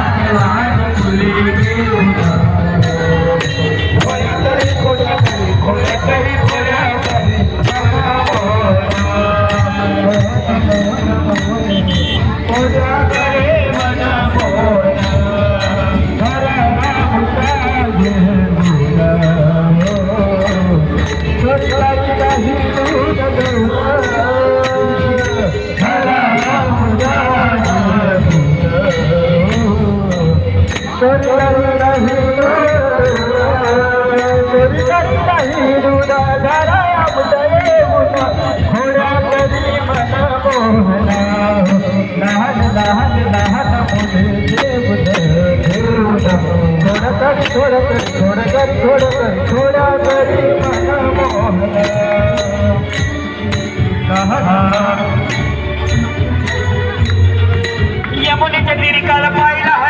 I'm not believing you. यमुनेच्या तिरिकाला पाहिला